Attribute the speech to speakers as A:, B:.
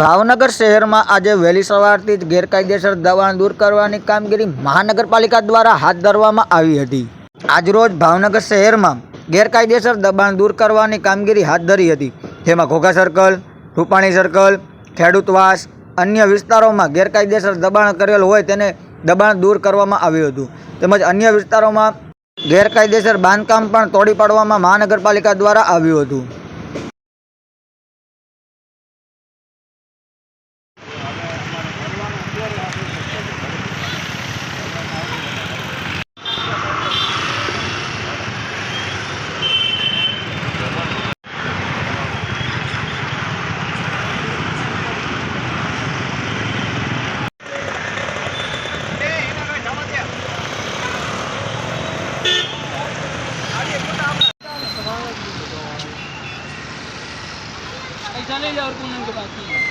A: ભાવનગર શહેરમાં આજે વહેલી સવારથી જ ગેરકાયદેસર દબાણ દૂર કરવાની કામગીરી મહાનગરપાલિકા દ્વારા હાથ ધરવામાં આવી હતી. આજરોજ ભાવનગર શહેરમાં ગેરકાયદેસર દબાણ દૂર કરવાની કામગીરી હાથ ધરી હતી. જેમાં ઘોઘા સર્કલ રૂપાણી સર્કલ ખેડૂતવાસ અન્ય વિસ્તારોમાં ગેરકાયદેસર દબાણ કરેલ હોય તેને દબાણ દૂર કરવામાં આવ્યું હતું. તેમજ અન્ય વિસ્તારોમાં ગેરકાયદેસર બાંધકામ પણ તોડી પાડવામાં મહાનગરપાલિકા દ્વારા આવ્યું હતું. जाने और कौन बाकी